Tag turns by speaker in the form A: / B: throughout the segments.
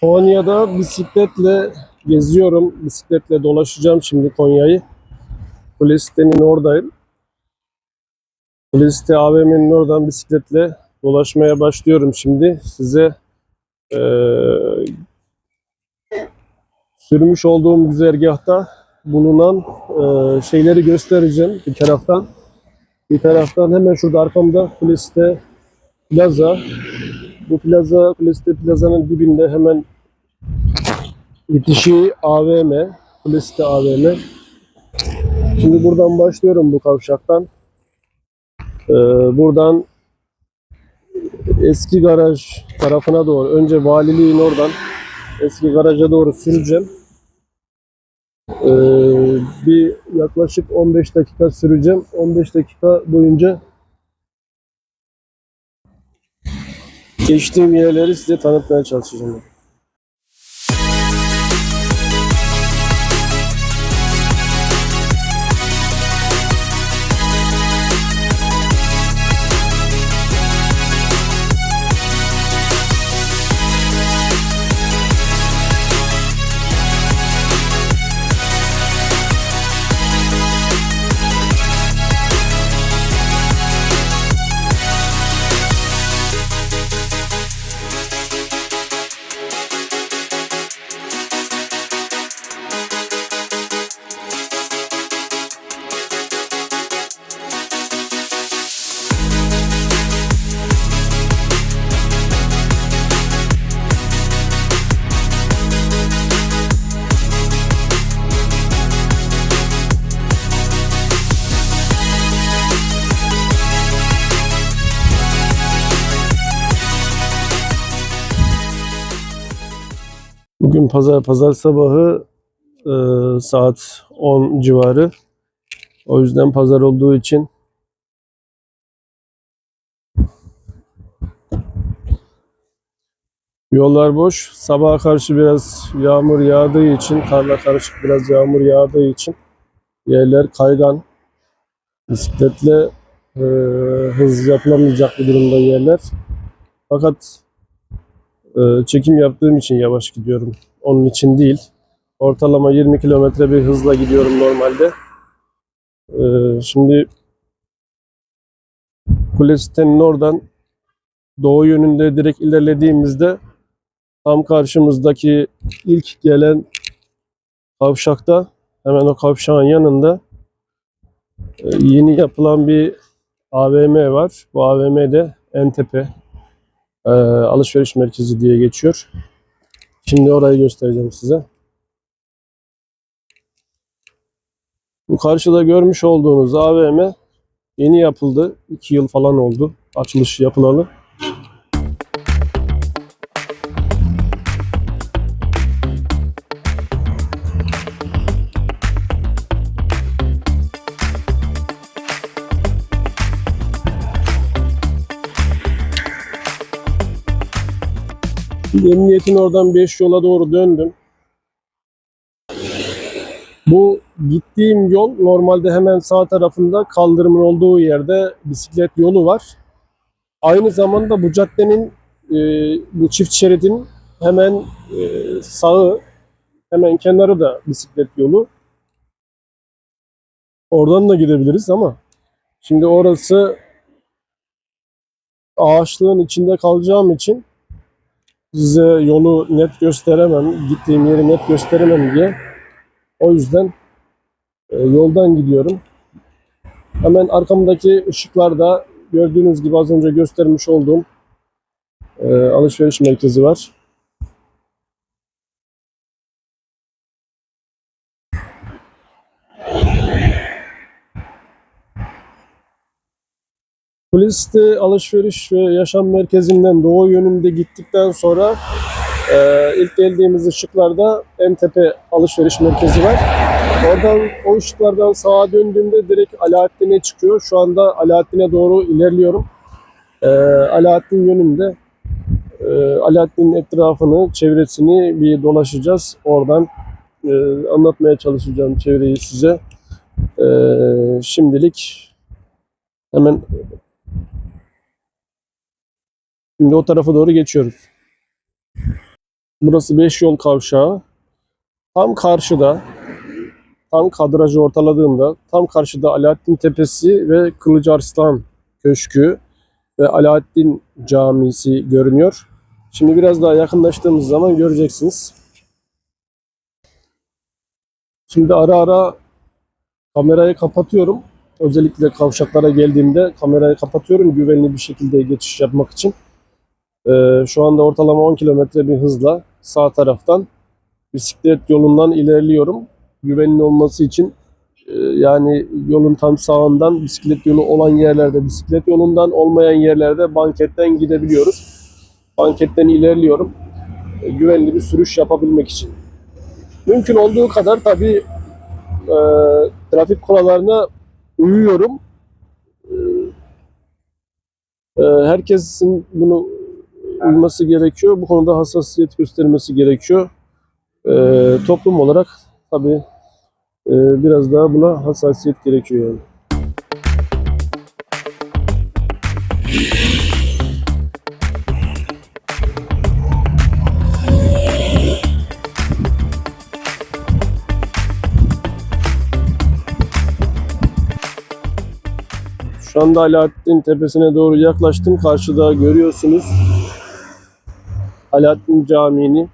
A: Konya'da bisikletle geziyorum. Bisikletle dolaşacağım şimdi Konya'yı. Kulesite'nin oradayım. Kulesite AVM'nin oradan bisikletle dolaşmaya başlıyorum şimdi. Size eee, sürmüş olduğum güzergahta bulunan eee, şeyleri göstereceğim bir taraftan. Bir taraftan hemen şurada arkamda Kulesite Plaza. Bu plaza, Kulesite Plaza'nın dibinde hemen bitişi AVM, Kulesite AVM. Şimdi buradan başlıyorum bu kavşaktan. Ee, buradan eski garaj tarafına doğru, önce valiliğin oradan eski garaja doğru süreceğim. Ee, bir yaklaşık 15 dakika süreceğim. 15 dakika boyunca geçtiğim yerleri size tanıtmaya çalışacağım. Bugün pazar pazar sabahı e, saat 10 civarı. O yüzden pazar olduğu için yollar boş. Sabaha karşı biraz yağmur yağdığı için, karla karışık biraz yağmur yağdığı için yerler kaygan. Bisikletle e, hız yapılamayacak bir durumda yerler. Fakat ee, çekim yaptığım için yavaş gidiyorum. Onun için değil. Ortalama 20 kilometre bir hızla gidiyorum normalde. Ee, şimdi kule sitenin oradan doğu yönünde direkt ilerlediğimizde tam karşımızdaki ilk gelen kavşakta hemen o kavşağın yanında e, yeni yapılan bir AVM var. Bu AVM'de en tepe e, alışveriş merkezi diye geçiyor. Şimdi orayı göstereceğim size. Bu karşıda görmüş olduğunuz AVM yeni yapıldı. 2 yıl falan oldu açılış yapılalı. Emniyetin oradan 5 yola doğru döndüm. Bu gittiğim yol normalde hemen sağ tarafında kaldırımın olduğu yerde bisiklet yolu var. Aynı zamanda bu caddenin e, bu çift şeridin hemen e, sağı hemen kenarı da bisiklet yolu. Oradan da gidebiliriz ama şimdi orası ağaçlığın içinde kalacağım için size yolu net gösteremem, gittiğim yeri net gösteremem diye. O yüzden e, yoldan gidiyorum. Hemen arkamdaki ışıklarda gördüğünüz gibi az önce göstermiş olduğum e, alışveriş merkezi var. Kuliste alışveriş ve yaşam merkezinden doğu yönünde gittikten sonra e, ilk geldiğimiz ışıklarda en tepe alışveriş merkezi var. Oradan o ışıklardan sağa döndüğümde direkt Alaaddin'e çıkıyor. Şu anda Alaaddin'e doğru ilerliyorum. E, Alaaddin yönünde e, Alaaddin'in etrafını, çevresini bir dolaşacağız. Oradan e, anlatmaya çalışacağım çevreyi size. E, şimdilik hemen Şimdi o tarafa doğru geçiyoruz. Burası 5 yol kavşağı. Tam karşıda, tam kadrajı ortaladığında tam karşıda Alaaddin Tepesi ve Kılıcı Arslan Köşkü ve Alaaddin Camisi görünüyor. Şimdi biraz daha yakınlaştığımız zaman göreceksiniz. Şimdi ara ara kamerayı kapatıyorum. Özellikle kavşaklara geldiğimde kamerayı kapatıyorum güvenli bir şekilde geçiş yapmak için. Ee, şu anda ortalama 10 kilometre bir hızla sağ taraftan bisiklet yolundan ilerliyorum. Güvenli olması için e, yani yolun tam sağından bisiklet yolu olan yerlerde bisiklet yolundan olmayan yerlerde banketten gidebiliyoruz. Banketten ilerliyorum. E, güvenli bir sürüş yapabilmek için. Mümkün olduğu kadar tabii e, trafik kurallarına uyuyorum. E, e, herkesin bunu uyması gerekiyor. Bu konuda hassasiyet göstermesi gerekiyor. E, toplum olarak tabii e, biraz daha buna hassasiyet gerekiyor yani. Şu anda Alaaddin Tepesi'ne doğru yaklaştım. Karşıda görüyorsunuz Alaaddin Camii'ni.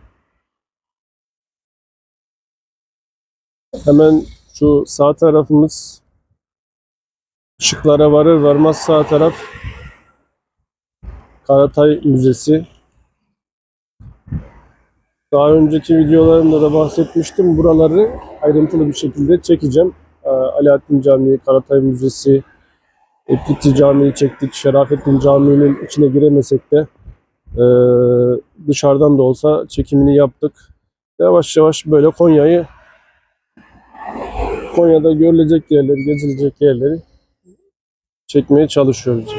A: Hemen şu sağ tarafımız ışıklara varır varmaz sağ taraf Karatay Müzesi. Daha önceki videolarımda da bahsetmiştim. Buraları ayrıntılı bir şekilde çekeceğim. Ee, Alaaddin Camii, Karatay Müzesi, Etlikçi Camii'yi çektik. Şerafettin Camii'nin içine giremesek de e, dışarıdan da olsa çekimini yaptık. Yavaş yavaş böyle Konya'yı Konya'da görülecek yerleri, gezilecek yerleri çekmeye çalışıyoruz.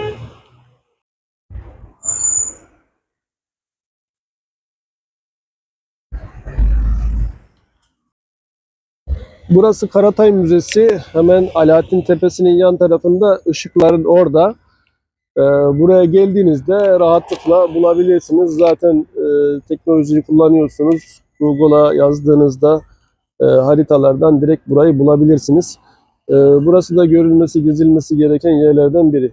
A: Burası Karatay Müzesi. Hemen Alaaddin Tepesi'nin yan tarafında ışıkların orada. Ee, buraya geldiğinizde rahatlıkla bulabilirsiniz. Zaten e, teknolojiyi kullanıyorsunuz. Google'a yazdığınızda e, haritalardan direkt burayı bulabilirsiniz. E, burası da görülmesi, gezilmesi gereken yerlerden biri.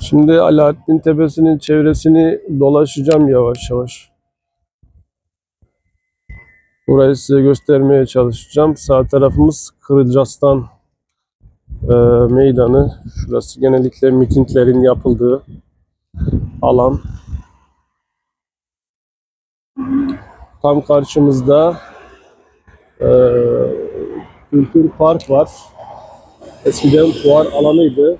A: Şimdi Alaaddin Tepesi'nin çevresini dolaşacağım yavaş yavaş. Burayı size göstermeye çalışacağım. Sağ tarafımız Kırıcaslan e, meydanı. Şurası genellikle mitinglerin yapıldığı alan. Tam karşımızda e, Kültür Park var. Eskiden fuar alanıydı.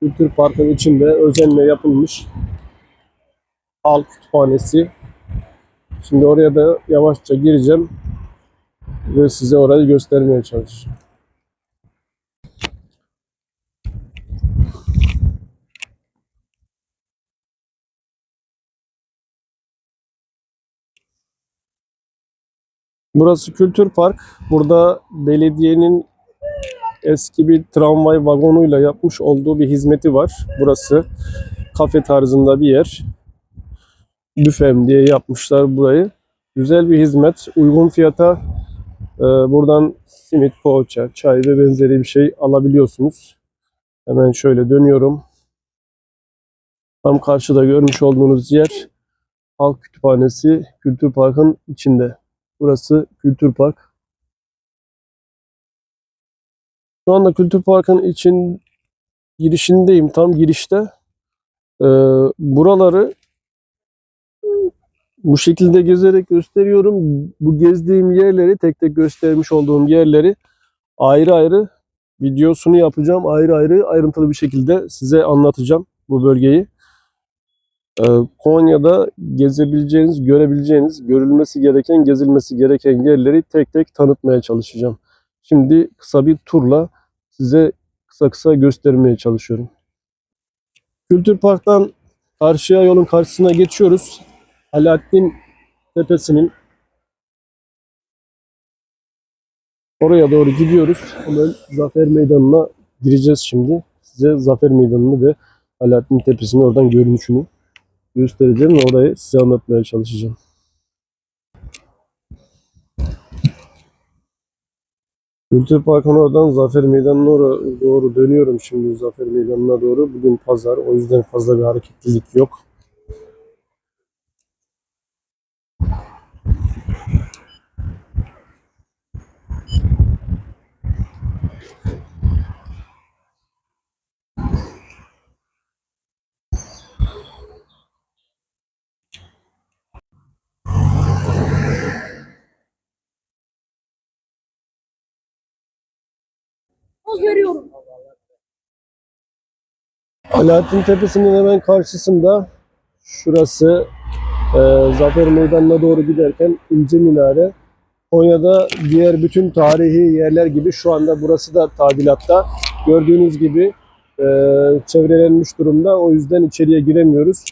A: Kültür Park'ın içinde özenle yapılmış halk kütüphanesi. Şimdi oraya da yavaşça gireceğim ve size orayı göstermeye çalışacağım. Burası Kültür Park. Burada belediyenin eski bir tramvay vagonuyla yapmış olduğu bir hizmeti var. Burası kafe tarzında bir yer. Büfem diye yapmışlar burayı. Güzel bir hizmet. Uygun fiyata e, buradan simit, poğaça, çay ve benzeri bir şey alabiliyorsunuz. Hemen şöyle dönüyorum. Tam karşıda görmüş olduğunuz yer Halk Kütüphanesi Kültür Park'ın içinde. Burası Kültür Park. Şu anda Kültür Park'ın için girişindeyim. Tam girişte. Ee, buraları bu şekilde gezerek gösteriyorum. Bu gezdiğim yerleri, tek tek göstermiş olduğum yerleri ayrı ayrı videosunu yapacağım. Ayrı ayrı ayrıntılı bir şekilde size anlatacağım bu bölgeyi. Ee, Konya'da gezebileceğiniz, görebileceğiniz, görülmesi gereken, gezilmesi gereken yerleri tek tek tanıtmaya çalışacağım. Şimdi kısa bir turla size kısa kısa göstermeye çalışıyorum. Kültür Park'tan karşıya yolun karşısına geçiyoruz. Alaaddin Tepesi'nin oraya doğru gidiyoruz. Hemen Zafer Meydanı'na gireceğiz şimdi. Size Zafer Meydanı'nı ve Alaaddin Tepesi'nin oradan görünüşünü göstereceğim ve orayı size anlatmaya çalışacağım. Kültür Parkı'nın oradan Zafer Meydanı'na doğru, doğru dönüyorum şimdi Zafer Meydanı'na doğru. Bugün pazar o yüzden fazla bir hareketlilik yok.
B: Poz veriyorum.
A: Alaaddin Tepesi'nin hemen karşısında şurası e, Zafer Meydanı'na doğru giderken İnce Minare. Konya'da diğer bütün tarihi yerler gibi şu anda burası da tadilatta. Gördüğünüz gibi e, çevrelenmiş durumda. O yüzden içeriye giremiyoruz.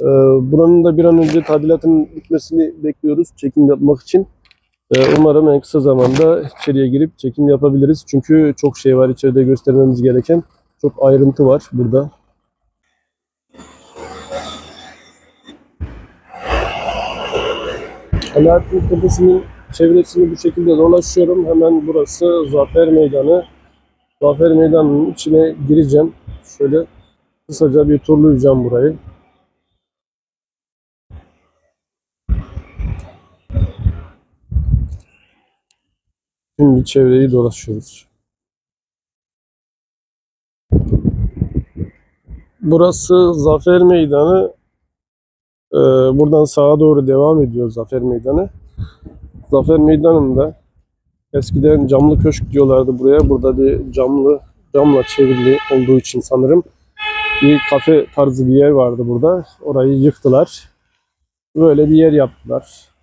A: E, buranın da bir an önce tadilatın bitmesini bekliyoruz çekim yapmak için. E, umarım en kısa zamanda içeriye girip çekim yapabiliriz. Çünkü çok şey var içeride göstermemiz gereken. Çok ayrıntı var burada. Alaaddin Tepesi'nin çevresini bu şekilde dolaşıyorum. Hemen burası Zafer Meydanı. Zafer Meydanı'nın içine gireceğim. Şöyle kısaca bir turlayacağım burayı. Şimdi çevreyi dolaşıyoruz. Burası Zafer Meydanı. Ee, buradan sağa doğru devam ediyor Zafer Meydanı. Zafer Meydanı'nda eskiden camlı köşk diyorlardı buraya. Burada bir camlı, camla çevrili olduğu için sanırım bir kafe tarzı bir yer vardı burada. Orayı yıktılar. Böyle bir yer yaptılar.